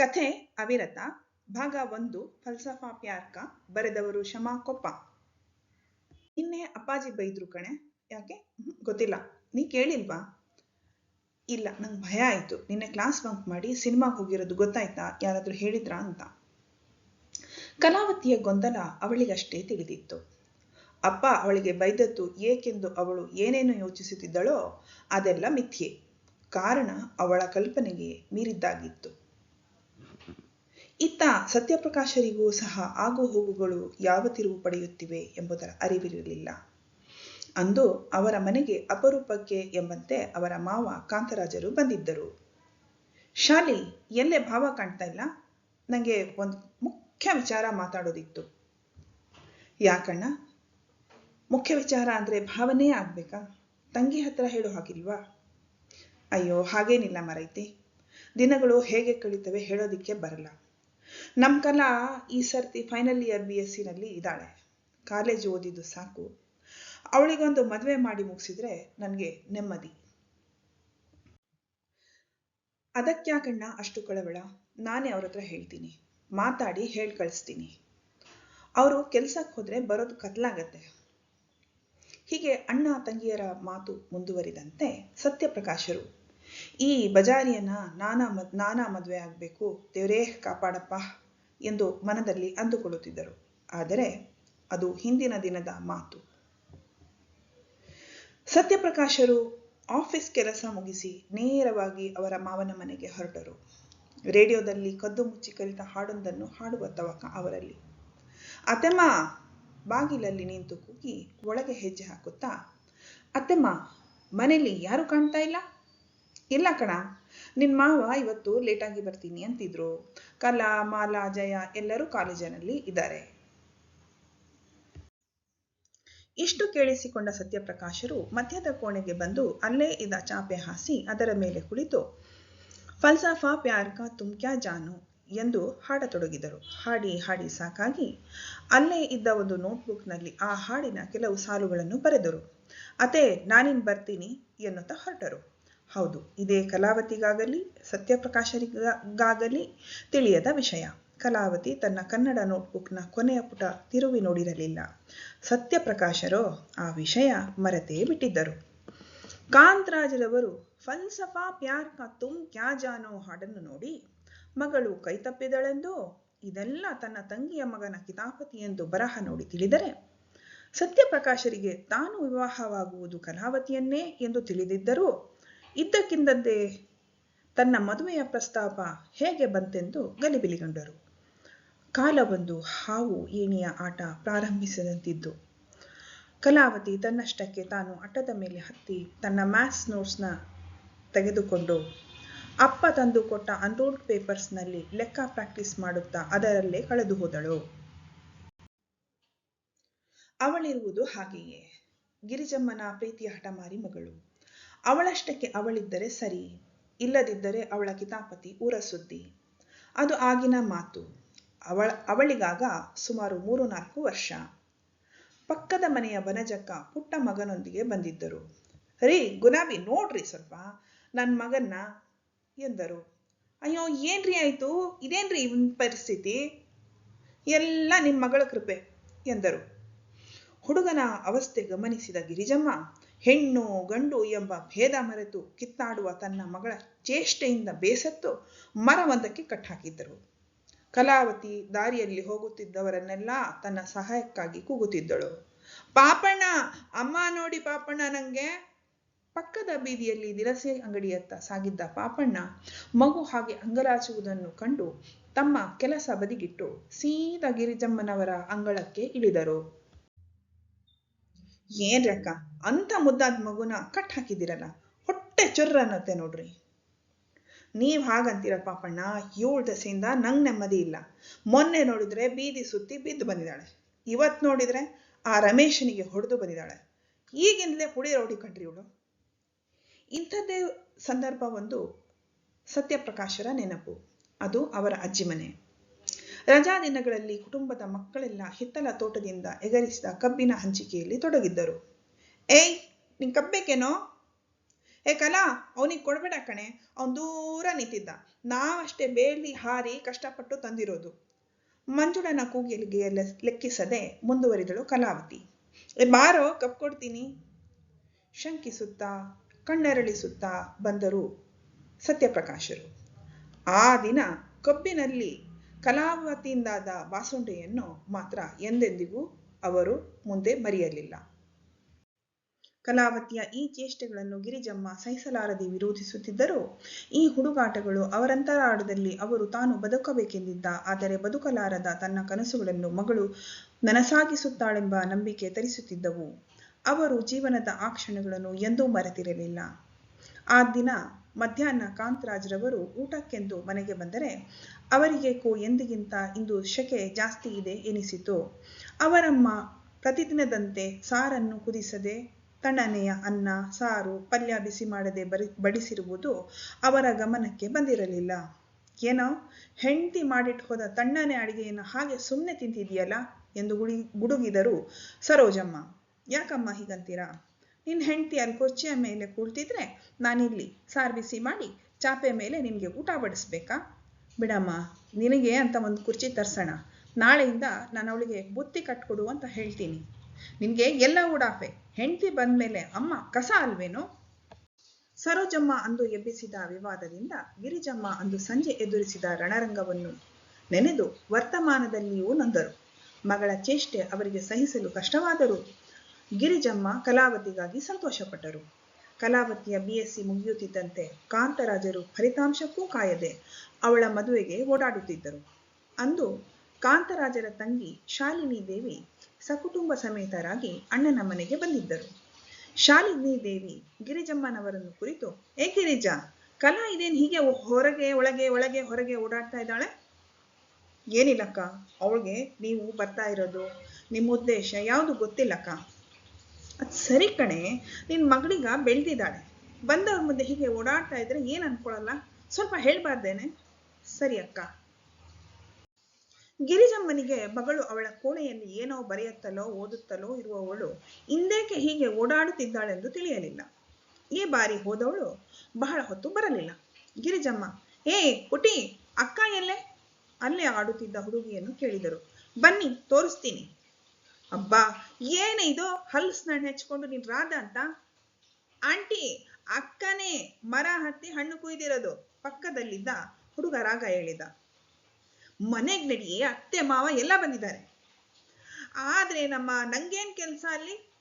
ಕಥೆ ಅವಿರತ, ಭಾಗ ಒಂದು, ಫಲ್ಸಫಾ ಪ್ಯಾರ್ಕ, ಬರೆದವರು ಶಮಾ ಕೊಪ್ಪ. ನಿನ್ನೆ ಅಪ್ಪಾಜಿ ಬೈದ್ರು ಕಣೆ, ಯಾಕೆ? ಗೊತ್ತಿಲ್ಲ. ನೀ ಕೇಳಿಲ್ವಾ? ಇಲ್ಲ, ನಂಗೆ ಭಯ ಆಯ್ತು. ನಿನ್ನೆ ಕ್ಲಾಸ್ ಬಂಕ್ ಮಾಡಿ ಸಿನಿಮಾಗೆ ಹೋಗಿರೋದು ಗೊತ್ತಾಯ್ತಾ? ಯಾರಾದ್ರೂ ಹೇಳಿದ್ರಾ ಅಂತ. ಕಲಾವತಿಯ ಗೊಂದಲ ಅವಳಿಗಷ್ಟೇ ತಿಳಿದಿತ್ತು. ಅಪ್ಪ ಅವಳಿಗೆ ಬೈದದ್ದು ಏಕೆಂದು ಅವಳು ಏನೇನು ಯೋಚಿಸುತ್ತಿದ್ದಳೋ ಅದೆಲ್ಲ ಮಿಥ್ಯೆ. ಕಾರಣ ಅವಳ ಕಲ್ಪನೆಗೆ ಮೀರಿದ್ದಾಗಿತ್ತು. ಇತ್ತ ಸತ್ಯಪ್ರಕಾಶರಿಗೂ ಸಹ ಆಗು ಹೋಗುಗಳು ಯಾವ ತಿರುವು ಪಡೆಯುತ್ತಿವೆ ಎಂಬುದರ ಅರಿವಿರಲಿಲ್ಲ. ಅಂದು ಅವರ ಮನೆಗೆ ಅಪರೂಪಕ್ಕೆ ಎಂಬಂತೆ ಅವರ ಮಾವ ಕಾಂತರಾಜರು ಬಂದಿದ್ದರು. ಶಾಲಿ ಎಲ್ಲೇ ಭಾವ ಕಾಣ್ತಾ ಇಲ್ಲ? ನನಗೆ ಒಂದು ಮುಖ್ಯ ವಿಚಾರ ಮಾತಾಡೋದಿತ್ತು. ಯಾಕಣ್ಣ? ಮುಖ್ಯ ವಿಚಾರ ಅಂದರೆ ಭಾವನೆ ಆಗ್ಬೇಕಾ? ತಂಗಿ ಹತ್ರ ಹೇಳೋ ಹಾಗಿಲ್ವಾ? ಅಯ್ಯೋ, ಹಾಗೇನಿಲ್ಲ ಮರೈತಿ. ದಿನಗಳು ಹೇಗೆ ಕಳೀತವೆ ಹೇಳೋದಿಕ್ಕೆ ಬರಲ್ಲ. ನಮ್ಮ ಕಲಾ ಈ ಸರ್ತಿ ಫೈನಲ್ ಇಯರ್ ಬಿ ಎಸ್ ಸಿನಲ್ಲಿ ಇದ್ದಾಳೆ. ಕಾಲೇಜ್ ಓದಿದ್ದು ಸಾಕು. ಅವಳಿಗೊಂದು ಮದುವೆ ಮಾಡಿ ಮುಗಿಸಿದ್ರೆ ನನಗೆ ನೆಮ್ಮದಿ. ಅದಕ್ಕ್ಯಾಕಣ್ಣ ಅಷ್ಟು ಕಳವಳ? ನಾನೇ ಅವ್ರ ಹತ್ರ ಹೇಳ್ತೀನಿ. ಮಾತಾಡಿ, ಹೇಳಿ ಕಳಿಸ್ತೀನಿ. ಅವರು ಕೆಲ್ಸಕ್ಕೆ ಹೋದ್ರೆ ಬರೋದು ಕತ್ಲಾಗತ್ತೆ. ಹೀಗೆ ಅಣ್ಣ ತಂಗಿಯರ ಮಾತು ಮುಂದುವರಿದಂತೆ ಸತ್ಯಪ್ರಕಾಶರು, ಈ ಬಜಾರಿಯನ್ನ ನಾನಾ ಮದ್, ನಾನಾ ಮದುವೆ ಆಗಬೇಕು, ದೇವರೇ ಕಾಪಾಡಪ್ಪ. ಎಂದು ಮನದಲ್ಲಿ ಅಂದುಕೊಳ್ಳುತ್ತಿದ್ದರು. ಆದರೆ ಅದು ಹಿಂದಿನ ದಿನದ ಮಾತು. ಸತ್ಯಪ್ರಕಾಶರು ಆಫೀಸ್ ಕೆಲಸ ಮುಗಿಸಿ ನೇರವಾಗಿ ಅವರ ಮಾವನ ಮನೆಗೆ ಹೊರಟರು. ರೇಡಿಯೋದಲ್ಲಿ ಕದ್ದು ಮುಚ್ಚಿ ಕಲಿತ ಹಾಡೊಂದನ್ನು ಹಾಡುವ ತವಕ ಅವರಲ್ಲಿ. ಅತ್ತೆಮ್ಮ ಬಾಗಿಲಲ್ಲಿ ನಿಂತು ಕೂಗಿ ಒಳಗೆ ಹೆಜ್ಜೆ ಹಾಕುತ್ತಾ, ಅತ್ತೆಮ್ಮ, ಮನೆಯಲ್ಲಿ ಯಾರು ಕಾಣ್ತಾ ಇಲ್ಲ? ಇಲ್ಲ ಕಣ ನಿನ್ ಮಾವ ಇವತ್ತು ಲೇಟಾಗಿ ಬರ್ತೀನಿ ಅಂತಿದ್ರು. ಕಲಾ, ಮಾಲಾ, ಜಯ ಎಲ್ಲರೂ ಕಾಲೇಜಿನಲ್ಲಿ ಇದ್ದಾರೆ. ಇಷ್ಟು ಕೇಳಿಸಿಕೊಂಡ ಸತ್ಯಪ್ರಕಾಶರು ಮಧ್ಯದ ಕೋಣೆಗೆ ಬಂದು ಅಲ್ಲೇ ಇದ್ದ ಚಾಪೆ ಹಾಸಿ ಅದರ ಮೇಲೆ ಕುಳಿತು, ಫಲ್ಸಫಾ ಪ್ಯಾರ್ ಕಾ ತುಮ್ ಕ್ಯಾ ಜಾನು? ಎಂದು ಹಾಡತೊಡಗಿದರು. ಹಾಡಿ ಹಾಡಿ ಸಾಕಾಗಿ ಅಲ್ಲೇ ಇದ್ದ ಒಂದು ನೋಟ್ಬುಕ್ನಲ್ಲಿ ಆ ಹಾಡಿನ ಕೆಲವು ಸಾಲುಗಳನ್ನು ಬರೆದರು. ಅತೇ, ನಾನಿನ್ ಬರ್ತೀನಿ ಎನ್ನುತ್ತಾ ಹೊರಟರು. ಹೌದು, ಇದೇ ಕಲಾವತಿಗಾಗಲಿ, ಸತ್ಯಪ್ರಕಾಶರಿಗಾಗಲಿ ತಿಳಿಯದ ವಿಷಯ. ಕಲಾವತಿ ತನ್ನ ಕನ್ನಡ ನೋಟ್ಬುಕ್ನ ಕೊನೆಯ ಪುಟ ತಿರುವಿ ನೋಡಿರಲಿಲ್ಲ. ಸತ್ಯಪ್ರಕಾಶರೋ ಆ ವಿಷಯ ಮರೆತೇ ಬಿಟ್ಟಿದ್ದರು. ಕಾಂತರಾಜರವರು ಫಲ್ಸಫಾ ಪ್ಯಾರ್ ಕಾ ತುಮ್ ಕ್ಯಾ ಜಾನೋ? ಹಾಡನ್ನು ನೋಡಿ, ಮಗಳು ಕೈತಪ್ಪಿದಳೆಂದು ಇದೆಲ್ಲ ತನ್ನ ತಂಗಿಯ ಮಗನ ಕಿತಾಪತಿ ಎಂದು ಬರಹ ನೋಡಿ ತಿಳಿದರೆ, ಸತ್ಯಪ್ರಕಾಶರಿಗೆ ತಾನು ವಿವಾಹವಾಗುವುದು ಕಲಾವತಿಯನ್ನೇ ಎಂದು ತಿಳಿದಿದ್ದರೂ ಇದ್ದಕ್ಕಿದ್ದಂತೆ ತನ್ನ ಮದುವೆಯ ಪ್ರಸ್ತಾಪ ಹೇಗೆ ಬಂತೆಂದು ಗಲಿಬಿಲಿಗೊಂಡರು. ಕಾಲ ಬಂದು ಹಾವು ಏಣಿಯ ಆಟ ಪ್ರಾರಂಭಿಸದಂತಿದ್ದು ಕಲಾವತಿ ತನ್ನಷ್ಟಕ್ಕೆ ತಾನು ಅಟ್ಟದ ಮೇಲೆ ಹತ್ತಿ ತನ್ನ ಮ್ಯಾಥ್ಸ್ ನೋಟ್ಸ್ನ ತೆಗೆದುಕೊಂಡು ಅಪ್ಪ ತಂದು ಕೊಟ್ಟ ಅನ್ರೋಲ್ಡ್ ಪೇಪರ್ಸ್ನಲ್ಲಿ ಲೆಕ್ಕ ಪ್ರಾಕ್ಟೀಸ್ ಮಾಡುತ್ತಾ ಅದರಲ್ಲೇ ಕಳೆದು ಹೋದಳು. ಅವಳಿರುವುದು ಹಾಗೆಯೇ. ಗಿರಿಜಮ್ಮನ ಪ್ರೀತಿಯ ಹಠಮಾರಿ ಮಗಳು. ಅವಳಷ್ಟಕ್ಕೆ ಅವಳಿದ್ದರೆ ಸರಿ, ಇಲ್ಲದಿದ್ದರೆ ಅವಳ ಕಿತಾಪತಿ ಊರ ಸುದ್ದಿ ಅದು ಆಗಿನ ಮಾತು. ಅವಳ, ಅವಳಿಗಾಗ ಸುಮಾರು ಮೂರು ನಾಲ್ಕು ವರ್ಷ. ಪಕ್ಕದ ಮನೆಯ ಬನಜಕ್ಕ ಪುಟ್ಟ ಮಗನೊಂದಿಗೆ ಬಂದಿದ್ದರು. ರೀ, ಗುಲಾಬಿ ನೋಡ್ರಿ ಸ್ವಲ್ಪ ನನ್ನ ಮಗನ್ನ ಎಂದರು. ಅಯ್ಯೋ, ಏನ್ರಿ ಆಯ್ತು? ಇದೇನ್ರಿ ಇವನ್ ಪರಿಸ್ಥಿತಿ? ಎಲ್ಲ ನಿಮ್ಮ ಮಗಳ ಕೃಪೆ, ಎಂದರು. ಹುಡುಗನ ಅವಸ್ಥೆ ಗಮನಿಸಿದ ಗಿರಿಜಮ್ಮ ಹೆಣ್ಣು ಗಂಡು ಎಂಬ ಭೇದ ಮರೆತು ಕಿತ್ತಾಡುವ ತನ್ನ ಮಗಳ ಚೇಷ್ಟೆಯಿಂದ ಬೇಸತ್ತು ಮರವೊಂದಕ್ಕೆ ಕಟ್ಟಾಕಿದ್ದರು ಕಲಾವತಿ ದಾರಿಯಲ್ಲಿ ಹೋಗುತ್ತಿದ್ದವರನ್ನೆಲ್ಲ ತನ್ನ ಸಹಾಯಕ್ಕಾಗಿ ಕೂಗುತ್ತಿದ್ದಳು. ಪಾಪಣ್ಣ, ಅಮ್ಮ ನೋಡಿ ಪಾಪಣ್ಣ ನಂಗೆ. ಪಕ್ಕದ ಬೀದಿಯಲ್ಲಿ ದಿನಸಿ ಅಂಗಡಿಯತ್ತ ಸಾಗಿದ್ದ ಪಾಪಣ್ಣ ಮಗು ಹಾಗೆ ಅಂಗಲಾಚುವುದನ್ನು ಕಂಡು ತಮ್ಮ ಕೆಲಸ ಬದಿಗಿಟ್ಟು ಸೀದಾ ಗಿರಿಜಮ್ಮನವರ ಅಂಗಳಕ್ಕೆ ಇಳಿದರು. ಏನ್ರಕ್ಕ? ಅಂತ ಮುದ್ದಾದ ಮಗುನ ಕಟ್ ಹಾಕಿದ್ದೀರಲ್ಲ, ಹೊಟ್ಟೆ ಚುರ್ರ ಅನ್ನತ್ತೆ ನೋಡ್ರಿ. ನೀವ್ ಹಾಗಂತೀರ ಪಾಪಣ್ಣ, ಏಳು ದಸೆಯಿಂದ ನಂಗ್ ನೆಮ್ಮದಿ ಇಲ್ಲ. ಮೊನ್ನೆ ನೋಡಿದ್ರೆ ಬೀದಿ ಸುತ್ತಿ ಬಿದ್ದು ಬಂದಿದ್ದಾಳೆ. ಇವತ್ ನೋಡಿದ್ರೆ ಆ ರಮೇಶನಿಗೆ ಹೊಡೆದು ಬಂದಿದ್ದಾಳೆ. ಈಗಿಂದಲೇ ಪುಡಿ ರೌಡಿ ಕಣ್ರಿ ಇವಳು. ಇಂಥದ್ದೇ ಸಂದರ್ಭ ಒಂದು ಸತ್ಯಪ್ರಕಾಶರ ನೆನಪು. ಅದು ಅವರ ಅಜ್ಜಿ ಮನೆ. ರಜಾ ದಿನಗಳಲ್ಲಿ ಕುಟುಂಬದ ಮಕ್ಕಳೆಲ್ಲ ಹಿತ್ತಲ ತೋಟದಿಂದ ಎಗರಿಸಿದ ಕಬ್ಬಿನ ಹಂಚಿಕೆಯಲ್ಲಿ ತೊಡಗಿದ್ದರು. ಏಯ್, ನಿನ್ ಕಬ್ಬೇಕೇನೋ? ಏ ಕಲಾ, ಅವನಿಗೆ ಕೊಡಬೇಡ ಕಣೆ. ಅವನು ದೂರ ನಿಂತಿದ್ದ. ನಾವಷ್ಟೇ ಬೇಲಿ ಹಾರಿ ಕಷ್ಟಪಟ್ಟು ತಂದಿರೋದು. ಮಂಜುಳನ ಕೂಗಿಲಿಗೆ ಲೆಕ್ಕಿಸದೆ ಮುಂದುವರಿದಳು ಕಲಾವತಿ. ಏ ಬಾರೋ, ಕಪ್ ಕೊಡ್ತೀನಿ. ಶಂಕಿಸುತ್ತಾ, ಕಣ್ಣರಳಿಸುತ್ತಾ ಬಂದರು ಸತ್ಯಪ್ರಕಾಶರು. ಆ ದಿನ ಕಬ್ಬಿನಲ್ಲಿ ಕಲಾವತಿಯಿಂದಾದ ಬಾಸುಂಡೆಯನ್ನು ಮಾತ್ರ ಎಂದೆಂದಿಗೂ ಅವರು ಮುಂದೆ ಮರೆಯಲಿಲ್ಲ ಕಲಾವತಿಯ ಈ ಚೇಷ್ಟೆಗಳನ್ನು ಗಿರಿಜಮ್ಮ ಸಹಿಸಲಾರದೆ ವಿರೋಧಿಸುತ್ತಿದ್ದರು, ಈ ಹುಡುಗಾಟಗಳು ಅವರಂತರಾಡದಲ್ಲಿ ಅವರು ತಾನು ಬದುಕಬೇಕೆಂದಿದ್ದ, ಆದರೆ ಬದುಕಲಾರದ ತನ್ನ ಕನಸುಗಳನ್ನು ಮಗಳು ನನಸಾಗಿಸುತ್ತಾಳೆಂಬ ನಂಬಿಕೆ ತರಿಸುತ್ತಿದ್ದವು. ಅವರು ಜೀವನದ ಆ ಕ್ಷಣಗಳನ್ನು ಎಂದೂ ಮರೆತಿರಲಿಲ್ಲ. ಆ ದಿನ ಮಧ್ಯಾಹ್ನ ಕಾಂತರಾಜ್ರವರು ಊಟಕ್ಕೆಂದು ಮನೆಗೆ ಬಂದರೆ, ಅವರಿಗೇಕೋ ಎಂದಿಗಿಂತ ಇಂದು ಶಕೆ ಜಾಸ್ತಿ ಇದೆ ಎನಿಸಿತು. ಅವರಮ್ಮ ಪ್ರತಿದಿನದಂತೆ ಸಾರನ್ನು ಕುದಿಸದೆ, ತಣ್ಣನೆಯ ಅನ್ನ, ಸಾರು, ಪಲ್ಯ ಬಿಸಿ ಮಾಡದೆ ಬರಿ, ಬಡಿಸಿರುವುದು ಅವರ ಗಮನಕ್ಕೆ ಬಂದಿರಲಿಲ್ಲ. ಏನೋ, ಹೆಂಡತಿ ಮಾಡಿಟ್ಟು ಹೋದ ತಣ್ಣನೆ ಅಡಿಗೆಯನ್ನು ಹಾಗೆ ಸುಮ್ಮನೆ ತಿಂತಿದೆಯಲ್ಲ ಎಂದು ಗುಡಿ, ಗುಡುಗಿದರು ಸರೋಜಮ್ಮ. ಯಾಕಮ್ಮ ಹೀಗಂತೀರಾ? ನಿನ್ನ ಹೆಂಡತಿ ಅಲ್ಲಿ ಕುರ್ಚಿಯ ಮೇಲೆ ಕೂಳ್ತಿದ್ರೆ ನಾನಿಲ್ಲಿ ಸಾರು ಬಿಸಿ ಮಾಡಿ ಚಾಪೆ ಮೇಲೆ ನಿನಗೆ ಊಟ ಬಡಿಸ್ಬೇಕಾ? ಬಿಡಮ್ಮ, ನಿನಗೆ ಅಂತ ಒಂದು ಕುರ್ಚಿ ತರ್ಸೋಣ. ನಾಳೆಯಿಂದ ನಾನು ಅವಳಿಗೆ ಬುತ್ತಿ ಕಟ್ಕೊಡು ಅಂತ ಹೇಳ್ತೀನಿ. ನಿನಗೆ ಎಲ್ಲ ಉಡಾಫೆ ಹೆಂಡತಿ ಬಂದ್ಮೇಲೆ ಅಮ್ಮ ಕಸ ಅಲ್ವೇನೋ? ಸರೋಜಮ್ಮ ಅಂದು ಎಬ್ಬಿಸಿದ ವಿವಾದದಿಂದ ಗಿರಿಜಮ್ಮ ಅಂದು ಸಂಜೆ ಎದುರಿಸಿದ ರಣರಂಗವನ್ನು ನೆನೆದು ವರ್ತಮಾನದಲ್ಲಿಯೂ ನೊಂದರು. ಮಗಳ ಚೇಷ್ಟೆ ಅವರಿಗೆ ಸಹಿಸಲು ಕಷ್ಟವಾದರೂ ಗಿರಿಜಮ್ಮ ಕಲಾವತಿಗಾಗಿ ಸಂತೋಷಪಟ್ಟರು. ಕಲಾವತಿಯ ಬಿ ಎಸ್ ಸಿ ಮುಗಿಯುತ್ತಿದ್ದಂತೆ ಕಾಂತರಾಜರು ಫಲಿತಾಂಶಕ್ಕೂ ಕಾಯದೆ ಅವಳ ಮದುವೆಗೆ ಓಡಾಡುತ್ತಿದ್ದರು. ಅಂದು ಕಾಂತರಾಜರ ತಂಗಿ ಶಾಲಿನಿ ದೇವಿ ಸಕುಟುಂಬ ಸಮೇತರಾಗಿ ಅಣ್ಣನ ಮನೆಗೆ ಬಂದಿದ್ದರು. ಶಾಲಿನಿ ದೇವಿ ಗಿರಿಜಮ್ಮನವರನ್ನು ಕುರಿತು, ಏ ಗಿರಿಜ, ಕಲಾ ಇದೇನು ಹೀಗೆ ಹೊರಗೆ, ಒಳಗೆ ಒಳಗೆ, ಹೊರಗೆ ಓಡಾಡ್ತಾ ಇದ್ದಾಳೆ? ಏನಿಲ್ಲಕ್ಕ, ಅವಳಿಗೆ ನೀವು ಬರ್ತಾ ಇರೋದು ನಿಮ್ಮ ಉದ್ದೇಶ ಯಾವುದು ಗೊತ್ತಿಲ್ಲಕ್ಕ. ಅದು ಸರಿ ಕಣೆ ನಿನ್ನ ಮಗಳಿಗ ಬೆಳೆದಿದ್ದಾಳೆ. ಬಂದವ್ರ ಮುಂದೆ ಹೀಗೆ ಓಡಾಡ್ತಾ ಇದ್ರೆ ಏನು ಅನ್ಕೊಳಲ್ಲ? ಸ್ವಲ್ಪ ಹೇಳ್ಬಾರ್ದೇನೆ? ಸರಿ ಅಕ್ಕ. ಗಿರಿಜಮ್ಮನಿಗೆ ಮಗಳು ಅವಳ ಕೋಣೆಯಲ್ಲಿ ಏನೋ ಬರೆಯುತ್ತಲೋ, ಓದುತ್ತಲೋ ಇರುವವಳು ಇಂದೇಕೆ ಹೀಗೆ ಓಡಾಡುತ್ತಿದ್ದಾಳೆಂದು ತಿಳಿಯಲಿಲ್ಲ. ಈ ಬಾರಿ ಹೋದವಳು ಬಹಳ ಹೊತ್ತು ಬರಲಿಲ್ಲ. ಗಿರಿಜಮ್ಮ, ಏ ಕುಟಿ ಅಕ್ಕ ಎಲ್ಲೇ? ಅಲ್ಲೇ ಆಡುತ್ತಿದ್ದ ಹುಡುಗಿಯನ್ನು ಕೇಳಿದರು. ಬನ್ನಿ, ತೋರಿಸ್ತೀನಿ. ಅಬ್ಬಾ, ಏನೇ ಇದು? ಹಲ್ಸ್ನಣ್ಣು ಹೆಚ್ಕೊಂಡು ನೀನ್ ರಾಧ ಅಂತ? ಆಂಟಿ, ಅಕ್ಕನೇ ಮರ ಹತ್ತಿ ಹಣ್ಣು ಕುಯ್ದಿರೋದು. ಪಕ್ಕದಲ್ಲಿದ್ದ ಹುಡುಗ ರಾಗ ಹೇಳಿದ. ಮನೆಗ್ ನಡಿ ಅತ್ತೆ, ಮಾವ ಎಲ್ಲ ಬಂದಿದ್ದಾರೆ. ಆದ್ರೆ ನಮ್ಮ ನಂಗೇನ್ ಕೆಲಸ ಅಲ್ಲಿ?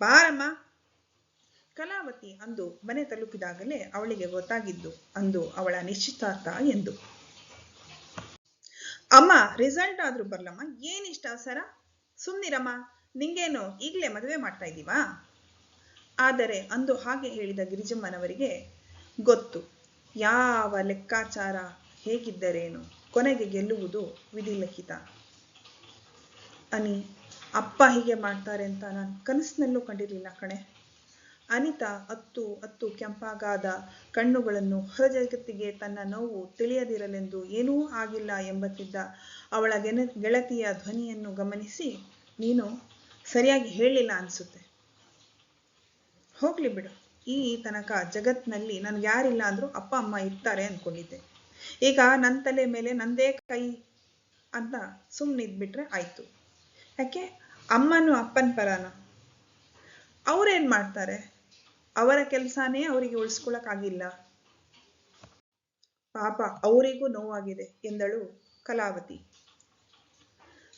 ಬಾರಮ್ಮ. ಕಲಾವತಿ ಅಂದು ಮನೆ ತಲುಪಿದಾಗಲೇ ಅವಳಿಗೆ ಗೊತ್ತಾಗಿದ್ದು ಅಂದು ಅವಳ ನಿಶ್ಚಿತಾರ್ಥ ಎಂದು. ಅಮ್ಮ ರಿಸಲ್ಟ್ ಆದ್ರೂ ಬರ್ಲಮ್ಮ. ಏನಿಷ್ಟ ಅವಸರ ಸುಮ್ನಿರಮ್ಮ, ನಿಂಗೇನು ಈಗಲೇ ಮದುವೆ ಮಾಡ್ತಾ ಇದ್ದೀವಾ? ಆದರೆ ಅಂದು ಹಾಗೆ ಹೇಳಿದ ಗಿರಿಜಮ್ಮನವರಿಗೆ, ಗೊತ್ತು, ಯಾವ ಲೆಕ್ಕಾಚಾರ ಹೇಗಿದ್ದರೇನು ಕೊನೆಗೆ ಗೆಲ್ಲುವುದು ವಿಧಿಲಿಖಿತ. ಅನಿ, ಅಪ್ಪ ಹೀಗೆ ಮಾಡ್ತಾರೆ ಅಂತ ನಾನು ಕನಸಿನಲ್ಲೂ ಕಂಡಿರಲಿಲ್ಲ ಕಣೆ. ಅನಿತಾ ಅತ್ತು ಅತ್ತು ಕೆಂಪಾಗಾದ ಕಣ್ಣುಗಳನ್ನು ಹೊರಜಗತ್ತಿಗೆ ತನ್ನ ನೋವು ತಿಳಿಯದಿರಲೆಂದು ಏನೂ ಆಗಿಲ್ಲ ಎಂಬತ್ತಿದ್ದ ಅವಳ ಗೆನ ಗೆಳತಿಯ ಧ್ವನಿಯನ್ನು ಗಮನಿಸಿ, ನೀನು ಸರಿಯಾಗಿ ಹೇಳಿಲ್ಲ ಅನಿಸುತ್ತೆ. ಹೋಗ್ಲಿ ಬಿಡು. ಈ ತನಕ ಜಗತ್ನಲ್ಲಿ ನನ್ಗೆ ಯಾರಿಲ್ಲ ಅಂದ್ರೂ ಅಪ್ಪ, ಅಮ್ಮ ಇರ್ತಾರೆ ಅಂದ್ಕೊಂಡಿದ್ದೆ ಈಗ ನನ್ನ ತಲೆ ಮೇಲೆ ನಂದೇ ಕೈ ಅಂತ ಸುಮ್ಮನಿದ್ಬಿಟ್ರೆ ಆಯ್ತು. ಯಾಕೆ? ಅಮ್ಮನೂ ಅಪ್ಪನ ಪರಾನ. ಅವ್ರೇನ್ ಮಾಡ್ತಾರೆ? ಅವರ ಕೆಲಸನೇ ಅವರಿಗೆ ಉಳಿಸ್ಕೊಳಕ್ಕಾಗಿಲ್ಲ. ಪಾಪ, ಅವರಿಗೂ ನೋವಾಗಿದೆ ಎಂದಳು ಕಲಾವತಿ.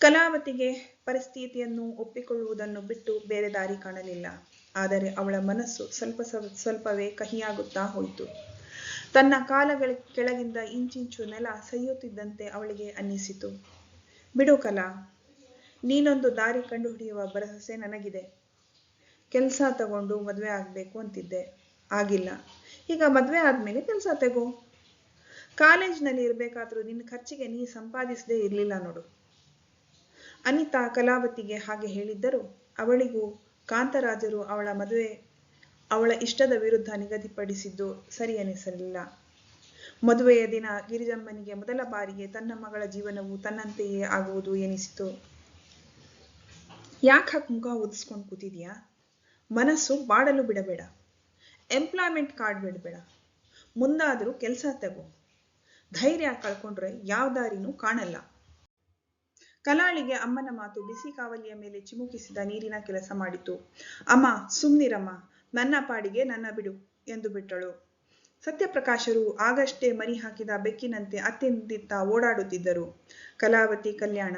ಕಲಾವತಿಗೆ ಪರಿಸ್ಥಿತಿಯನ್ನು ಒಪ್ಪಿಕೊಳ್ಳುವುದನ್ನು ಬಿಟ್ಟು ಬೇರೆ ದಾರಿ ಕಾಣಲಿಲ್ಲ. ಆದರೆ ಅವಳ ಮನಸ್ಸು ಸ್ವಲ್ಪ ಸ್ವಲ್ಪವೇ ಕಹಿಯಾಗುತ್ತಾ ಹೋಯಿತು. ತನ್ನ ಕಾಲಗಳ ಕೆಳಗಿಂದ ಇಂಚಿಂಚು ನೆಲ ಸೈಯುತ್ತಿದ್ದಂತೆ ಅವಳಿಗೆ ಅನ್ನಿಸಿತು. ಬಿಡು ಕಲಾ, ನೀನೊಂದು ದಾರಿ ಕಂಡುಹಿಡಿಯುವ ಭರವಸೆ ನನಗಿದೆ. ಕೆಲಸ ತಗೊಂಡು ಮದುವೆ ಆಗಬೇಕು ಅಂತಿದ್ದೆ. ಆಗಿಲ್ಲ. ಈಗ ಮದುವೆ ಆದ್ಮೇಲೆ ಕೆಲಸ ತೆಗೋ. ಕಾಲೇಜ್ನಲ್ಲಿ ಇರಬೇಕಾದ್ರೂ ನಿನ್ನ ಖರ್ಚಿಗೆ ನೀ ಸಂಪಾದಿಸದೇ ಇರಲಿಲ್ಲ ನೋಡು. ಅನಿತಾ ಕಲಾವತಿಗೆ ಹಾಗೆ ಹೇಳಿದ್ದರು. ಅವಳಿಗೂ ಕಾಂತರಾಜರು ಅವಳ ಮದುವೆ ಅವಳ ಇಷ್ಟದ ವಿರುದ್ಧ ನಿಗದಿಪಡಿಸಿದ್ದು ಸರಿ ಅನಿಸಲಿಲ್ಲ. ಮದುವೆಯ ದಿನ ಗಿರಿಜಮ್ಮನಿಗೆ ಮೊದಲ ಬಾರಿಗೆ ತನ್ನ ಮಗಳ ಜೀವನವು ತನ್ನಂತೆಯೇ ಆಗುವುದು ಎನಿಸಿತು. ಯಾಕೆ ಮುಖ ಉದಿಸ್ಕೊಂಡು ಕೂತಿದ್ಯಾ? ಮನಸ್ಸು ಬಾಡಲು ಬಿಡಬೇಡ. ಎಂಪ್ಲಾಯ್ಮೆಂಟ್ ಕಾರ್ಡ್ ಬಿಡಬೇಡ. ಮುಂದಾದರೂ ಕೆಲಸ ತಗೋ. ಧೈರ್ಯ ಕಳ್ಕೊಂಡ್ರೆ ಯಾವ ದಾರಿನೂ ಕಾಣಲ್ಲ. ಕಲಾಳಿಗೆ ಅಮ್ಮನ ಮಾತು ಬಿಸಿ ಕಾವಲಿಯ ಮೇಲೆ ಚಿಮುಕಿಸಿದ ನೀರಿನ ಕೆಲಸ ಮಾಡಿತು. ಅಮ್ಮ, ಸುಮ್ನಿರಮ್ಮ. ನನ್ನ ಪಾಡಿಗೆ ನನ್ನ ಬಿಡು ಎಂದು ಬಿಟ್ಟಳು. ಸತ್ಯಪ್ರಕಾಶರು ಆಗಷ್ಟೇ ಮರಿ ಹಾಕಿದ ಬೆಕ್ಕಿನಂತೆ ಅತ್ತಿಂದಿತ್ತ ಓಡಾಡುತ್ತಿದ್ದರು. ಕಲಾವತಿ ಕಲ್ಯಾಣ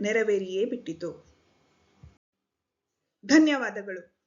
ನೆರವೇರಿಯೇ ಬಿಟ್ಟಿತು. ಧನ್ಯವಾದಗಳು.